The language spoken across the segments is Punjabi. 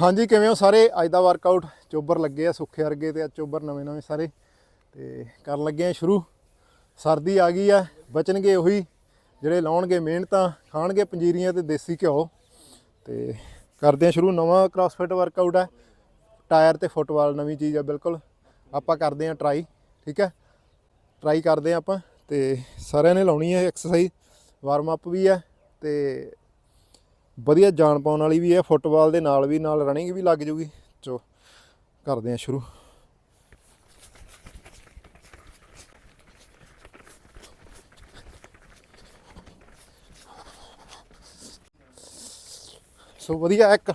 ਹਾਂਜੀ, ਕਿਵੇਂ ਹੋ ਸਾਰੇ? ਅੱਜ ਦਾ ਵਰਕਆਊਟ ਚੋਬਰ ਲੱਗੇ ਆ ਸੁੱਖੇ ਵਰਗੇ ਤੇ ਅੱਜ ਚੋਬਰ ਨਵੇਂ ਨਵੇਂ ਸਾਰੇ ਤੇ ਕਰਨ ਲੱਗੇ ਆ ਸ਼ੁਰੂ। ਸਰਦੀ ਆ ਗਈ ਆ, ਬਚਣਗੇ ਉਹੀ। ਜਿਹੜੇ ਲਾਉਣਗੇ ਮਿਹਨਤਾਂ ਖਾਣਗੇ ਪੰਜੀਰੀਆਂ ਤੇ ਦੇਸੀ ਘਿਓ। ਤੇ ਕਰਦੇ ਆ ਸ਼ੁਰੂ, ਨਵਾਂ ਕ੍ਰਾਸਫਿਟ ਵਰਕਆਊਟ ਹੈ ਟਾਇਰ ਤੇ ਫੁੱਟਬਾਲ ਨਵੀਂ ਚੀਜ਼ ਆ, ਬਿਲਕੁਲ। ਆਪਾਂ ਕਰਦੇ ਆ ਟਰਾਈ ਠੀਕ ਹੈ ਟਰਾਈ ਕਰਦੇ ਆ ਆਪਾਂ ਤੇ ਸਾਰਿਆਂ ਨੇ ਲਾਉਣੀ ਹੈ ਐਕਸਰਸਾਈਜ਼ ਵਾਰਮ ਅਪ ਵੀ ਹੈ ਤੇ ਵਧੀਆ ਜਾਣ ਪਾਉਣ ਵਾਲੀ ਵੀ ਹੈ, ਫੁੱਟਬਾਲ ਦੇ ਨਾਲ ਵੀ, ਨਾਲ ਰਨਿੰਗ ਵੀ ਲੱਗ ਜੂਗੀ। ਚੋ ਕਰਦੇ ਆ ਸ਼ੁਰੂ। ਸੋ ਵਧੀਆ ਇੱਕ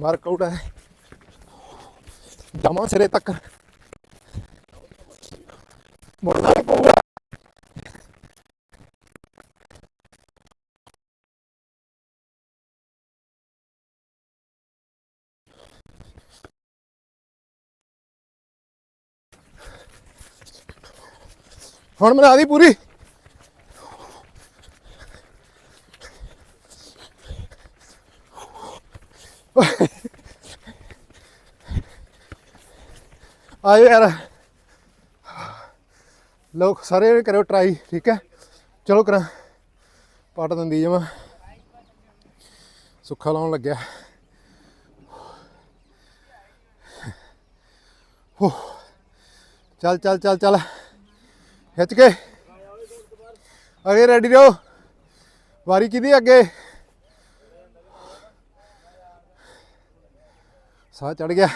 ਵਰਕਆਊਟ ਹੈ। ਜਮਾ ਸਿਰੇ ਤੱਕ। ਮੁੜਨਾ ਹੁਣ ਬਣਾ ਦੀ ਪੂਰੀ। ਆਇਓ ਯਾਰ। ਲੋਕ ਸਾਰੇ ਕਰਿਓ ਟਰਾਈ ਠੀਕ ਹੈ? ਚਲੋ ਕਰਾਂ। ਪੱਟ ਦਿੰਦੀ ਜਮਾ ਸੁੱਖਾ ਲਾਉਣ ਲੱਗਿਆ। ਹੋ। ਚੱਲ ਚੱਲ ਚੱਲ ਚੱਲ। ਖਿੱਚ ਕੇ। ਅਗੇ ਰੈਡੀ ਰਹੋ। ਵਾਰੀ ਕਿਹਦੀ ਅੱਗੇ? ਸਾਹ ਚੜ ਗਿਆ।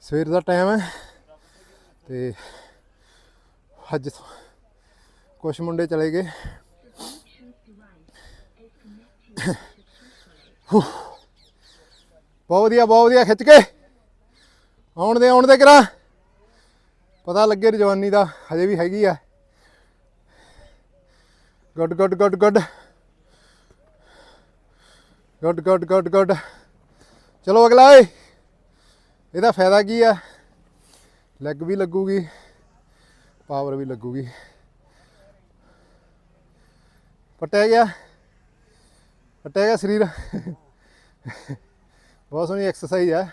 ਸਵੇਰ ਦਾ ਟਾਈਮ ਹੈ। ਤੇ ਅੱਜ ਕੁਝ ਮੁੰਡੇ ਚਲੇ ਗਏ। ਬਹੁਤ ਵਧੀਆ ਬਹੁਤ ਵਧੀਆ। ਖਿੱਚ ਕੇ। ਆਉਣ ਦੇ ਆਉਣ ਦੇ ਕਰਾਂ। ਪਤਾ ਲੱਗੇ ਜਵਾਨੀ ਦਾ, ਹਜੇ ਵੀ ਹੈਗੀ ਆ। Good good good good. Good good good good. ਚਲੋ ਅਗਲਾ ਏ ਇਹਦਾ ਫਾਇਦਾ ਕੀ ਆ? ਲੈਗ ਵੀ ਲੱਗੂਗੀ ਪਾਵਰ ਵੀ ਲੱਗੂਗੀ। ਪਟਿਆ ਗਿਆ। ਪਟਿਆ ਗਿਆ ਸਰੀਰ। ਬਹੁਤ ਸੋਹਣੀ ਐਕਸਰਸਾਈਜ਼ ਆ।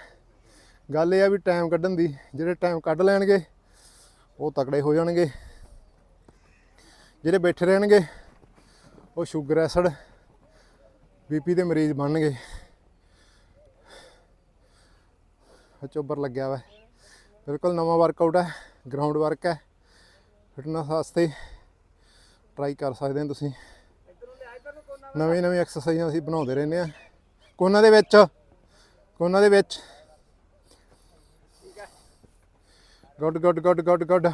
ਗੱਲ ਇਹ ਆ ਵੀ ਟਾਈਮ ਕੱਢਣ ਦੀ, ਜਿਹੜੇ ਟਾਈਮ ਕੱਢ ਲੈਣਗੇ ਉਹ ਤਕੜੇ ਹੋ ਜਾਣਗੇ। ਜਿਹੜੇ ਬੈਠੇ ਰਹਿਣਗੇ, ਉਹ ਸ਼ੂਗਰ ਐਸਿਡ ਬੀਪੀ ਦੇ ਮਰੀਜ਼ ਬਣਨਗੇ। ਆਹ ਚੋਬਰ ਲੱਗਿਆ ਵਾ। ਬਿਲਕੁਲ ਨਵਾਂ ਵਰਕਆਊਟ ਹੈ ਗਰਾਊਂਡ ਵਰਕ ਹੈ। ਫਿਟਨੈਸ ਵਾਸਤੇ ਟਰਾਈ ਕਰ ਸਕਦੇ ਹੋ ਤੁਸੀਂ। ਨਵੇਂ ਨਵੇਂ ਐਕਸਰਸਾਈਜ਼ਾਂ ਅਸੀਂ ਬਣਾਉਂਦੇ ਰਹਿੰਦੇ ਆ ਕੋਨਾਂ ਦੇ ਵਿੱਚ, ਕੋਨਾਂ ਦੇ ਵਿੱਚ। Good good good good good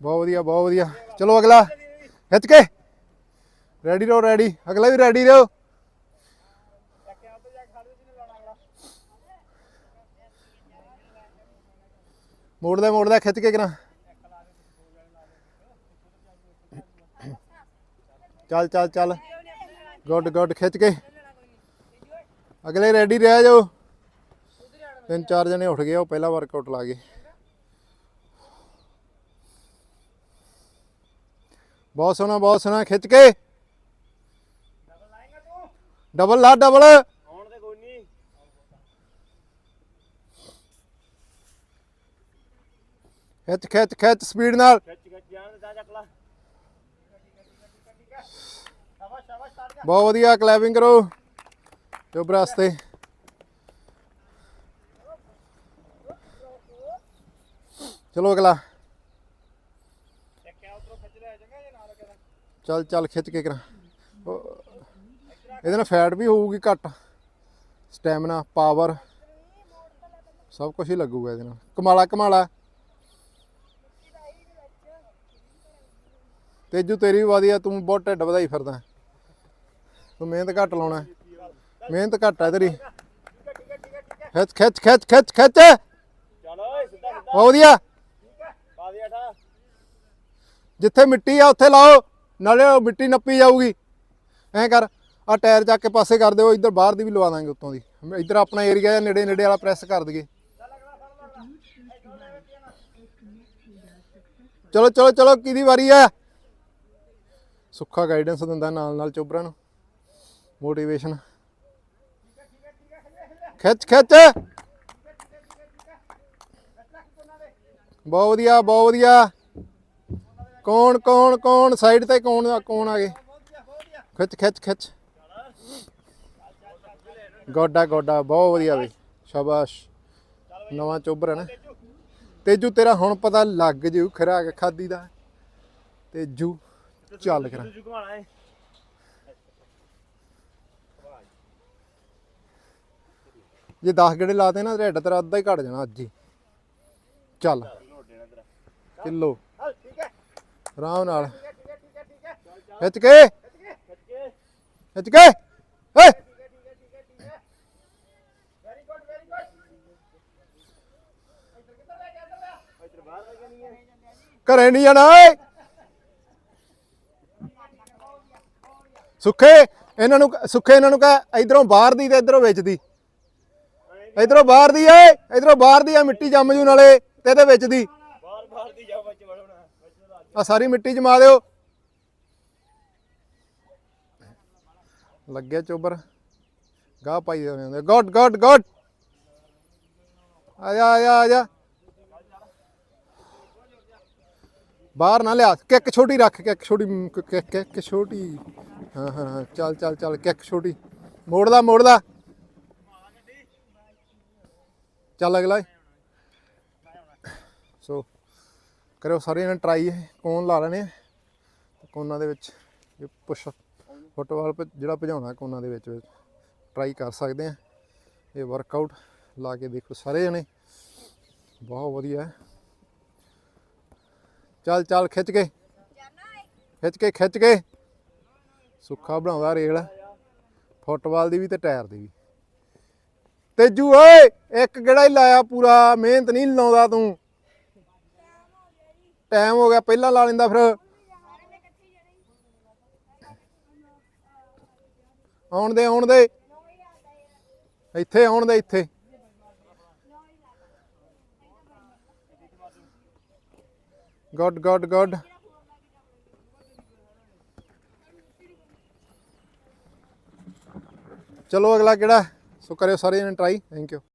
ਬਹੁਤ ਵਧੀਆ ਬਹੁਤ ਵਧੀਆ। ਚਲੋ ਅਗਲਾ। ਖਿੱਚ ਕੇ। ਰੈਡੀ ਰਹੋ ਰੈਡੀ ਅਗਲਾ ਵੀ ਰੈਡੀ ਰਹੋ। ਮੋੜਦਾ ਮੋੜਦਾ, ਖਿੱਚ ਕੇ ਕਰਾਂ ਚੱਲ ਚੱਲ ਚੱਲ। ਗੁੱਡ ਗੁੱਡ ਖਿੱਚ ਕੇ। ਅਗਲੇ ਰੈਡੀ ਰਹਿ ਜਾਓ। ਤਿੰਨ ਚਾਰ ਜਣੇ ਉੱਠ ਗਏ, ਉਹ ਪਹਿਲਾ ਵਰਕਆਊਟ ਲਾ ਗਏ। ਬਹੁਤ ਸੋਹਣਾ ਬਹੁਤ ਸੋਹਣਾ ਖਿੱਚ ਕੇ। ਡਬਲ ਲਾ ਡਬਲ। ਆਉਣ ਤੇ ਕੋਈ ਨਹੀਂ। ਖਿੱਚ ਖਿੱਚ ਖਿੱਚ ਸਪੀਡ ਨਾਲ। ਖਿੱਚ ਖਿੱਚ ਜਾਣ ਦੇ ਸ਼ਾਬਾਸ਼ ਸ਼ਾਬਾਸ਼ ਬਹੁਤ ਵਧੀਆ ਕਲੈਪਿੰਗ ਕਰੋ। ਚੁੱਪ ਰਸਤੇ ਚਲੋ ਅਗਲਾ ਚੱਕਿਆ ਉਧਰੋਂ ਖਿੱਚ ਲਿਆ ਚੰਗਾ ਜੇ ਨਾਲ ਕਿਹਦਾ ਚੱਲ ਚੱਲ ਖਿੱਚ ਕੇ ਕਰਾਂ। ਇਹਦੇ ਨਾਲ ਫੈਟ ਵੀ ਹੋਊਗੀ ਘੱਟ। ਸਟੈਮਿਨਾ ਪਾਵਰ ਸਭ ਕੁਝ ਹੀ ਲੱਗੂਗਾ ਇਹਦੇ ਨਾਲ। ਕਮਾਲਾ ਕਮਾਲਾ। ਤੇਜੂ ਤੇਰੀ ਵੀ ਵਧੀਆ ਤੂੰ ਬਹੁਤ ਢਿੱਡ ਵਧਾਈ ਫਿਰਦਾ ਤੂੰ ਮਿਹਨਤ ਘੱਟ ਲਾਉਣਾ ਮਿਹਨਤ ਘੱਟ ਹੈ ਤੇਰੀ। ਖਿੱਚ ਖਿੱਚ ਖਿੱਚ ਖਿੱਚ ਖਿੱਚ। ਚਲ ਓਏ ਸਿੱਧਾ ਸਿੱਧਾ। ਵਧੀਆ। ਜਿੱਥੇ ਮਿੱਟੀ ਆ ਉੱਥੇ ਲਾਓ। ਨਾਲੇ ਉਹ ਮਿੱਟੀ ਨੱਪੀ ਜਾਊਗੀ। ਐਂ ਕਰ ਆ ਟਾਇਰ ਚੱਕ ਕੇ ਪਾਸੇ ਕਰ ਦਿਓ, ਇੱਧਰ ਬਾਹਰ ਦੀ ਵੀ ਲਵਾ ਦਾਂਗੇ ਉੱਤੋਂ ਦੀ। ਇੱਧਰ ਆਪਣਾ ਏਰੀਆ ਹੈ ਨੇੜੇ ਨੇੜੇ ਵਾਲਾ ਪ੍ਰੈਸ ਕਰ ਦਈਏ। ਚਲੋ ਚਲੋ ਚਲੋ, ਕਿਹਦੀ ਵਾਰੀ ਆ? ਸੁੱਖਾ ਗਾਈਡੈਂਸ ਦਿੰਦਾ ਨਾਲ ਨਾਲ ਚੋਬਰਾਂ ਨੂੰ। ਮੋਟੀਵੇਸ਼ਨ ਖਿੱਚ ਖਿੱਚ। ਬਹੁਤ ਵਧੀਆ ਬਹੁਤ ਵਧੀਆ। ਕੌਣ ਕੌਣ ਕੌਣ? ਸਾਈਡ ਤੇ ਕੌਣ ਕੌਣ ਆ ਗਏ? ਖਿੱਚ ਖਿੱਚ ਖਿੱਚ। ਗੋਡਾ ਗੋਡਾ, ਬਹੁਤ ਵਧੀਆ ਬਈ। ਸ਼ਾਬਾਸ਼। ਨਵਾਂ ਚੋਬਰ ਹੈ ਨਾ। ਤੇਜੂ, ਤੇਰਾ ਹੁਣ ਪਤਾ ਲੱਗ ਜੂ ਖਰਾਕ ਖਾਦੀ ਦਾ। ਤੇਜੂ, ਚੱਲ ਕਰਾਂ ਜੇ 10 ਗੇੜੇ ਲਾਤੇ ਨਾ ਰੇਟ ਤੇਰਾ ਅੱਧਾ ਹੀ ਘਟ ਜਾਣਾ ਅੱਜ ਹੀ। ਚੱਲ। ਕਿਲੋ। ਆਰਾਮ ਨਾਲ। ਖਿੱਚ ਕੇ। ਖਿੱਚ ਕੇ। ਖਿੱਚ ਘਰੇ ਨਹੀਂ ਜਾਣਾ, ਓਏ। ਸੁੱਖੇ, ਇਹਨਾਂ ਨੂੰ ਸੁੱਖੇ ਇਹਨਾਂ ਨੂੰ ਕਹ, ਇਧਰੋਂ ਬਾਹਰ ਦੀ ਤੇ ਇਧਰੋਂ ਵਿੱਚ ਦੀ। ਇਧਰੋਂ ਬਾਹਰ ਦੀ ਏ ਇਧਰੋਂ ਬਾਹਰ ਦੀ ਆ ਮਿੱਟੀ ਜੰਮ ਜੂ ਨਾਲੇ ਤੇ ਇਹਦੇ ਵਿੱਚ ਦੀ। ਬਾਹਰ ਬਾਹਰ ਦੀ ਜਾ ਵਿੱਚ ਵੜਨਾ ਵਿੱਚ ਦਾ ਆ ਸਾਰੀ ਮਿੱਟੀ ਜਮਾ ਦਿਓ। ਲੱਗਿਆ ਚੋਬਰ। ਗਾਹ ਪਾਈ ਦੇ ਹੁੰਦੇ ਗੁੱਡ ਗੁੱਡ ਗੁੱਡ ਆ ਜਾ ਆ ਜਾ ਆ ਜਾ। ਬਾਹਰ ਨਾ ਲਿਆ। ਕਿੱਕ ਛੋਟੀ ਰੱਖ ਕਿੱਕ ਛੋਟੀ ਮ, ਕਿੱਕ ਛੋਟੀ। ਹਾਂ ਹਾਂ। ਚੱਲ ਚੱਲ ਚੱਲ ਕਿੱਕ ਛੋਟੀ। ਮੋੜਦਾ ਮੋੜਦਾ। ਚੱਲ ਅਗਲਾ। ਸੋ ਕਰਿਓ ਸਾਰੇ ਇਹਨਾਂ ਟਰਾਈ ਕੋਨ ਲਾ ਲੈਣੇ ਆ? ਕੋਨਾਂ ਦੇ ਵਿੱਚ, ਇਹ ਪੁਸ਼ ਫੁੱਟਬਾਲ ਭ- ਜਿਹੜਾ ਭਜਾਉਣਾ ਕੋਨਾਂ ਦੇ ਵਿੱਚ ਟਰਾਈ ਕਰ ਸਕਦੇ ਆ। ਇਹ ਵਰਕਆਊਟ ਲਾ ਕੇ ਦੇਖੋ ਸਾਰੇ ਜਣੇ। ਬਹੁਤ ਵਧੀਆ। ਚੱਲ ਚੱਲ ਖਿੱਚ ਕੇ। ਖਿੱਚ ਕੇ ਖਿੱਚ ਕੇ। ਸੁੱਖਾ ਬਣਾਉਂਦਾ ਰੇਲ। ਫੁੱਟਬਾਲ ਦੀ ਵੀ ਤੇ ਟਾਇਰ ਦੀ ਵੀ। ਤੇਜੂ, ਓਏ! ਇੱਕ ਗੇੜਾ ਹੀ ਲਾਇਆ ਪੂਰਾ। ਮਿਹਨਤ ਨਹੀਂ ਲਾਉਂਦਾ ਤੂੰ। ਟਾਈਮ ਹੋ ਗਿਆ, ਪਹਿਲਾਂ ਲਾ ਲੈਂਦਾ ਫਿਰ। ਆਉਣ ਦੇ ਆਉਣ ਦੇ। ਇੱਥੇ, ਆਉਣ ਦੇ, ਇੱਥੇ। ਗੁੱਡ ਗੁੱਡ ਗੁੱਡ ਚਲੋ ਅਗਲਾ ਕਿਹੜਾ ਸੋ ਕਰਿਓ ਸਾਰੇ ਜਣੇ ਟਰਾਈ ਥੈਂਕ ਯੂ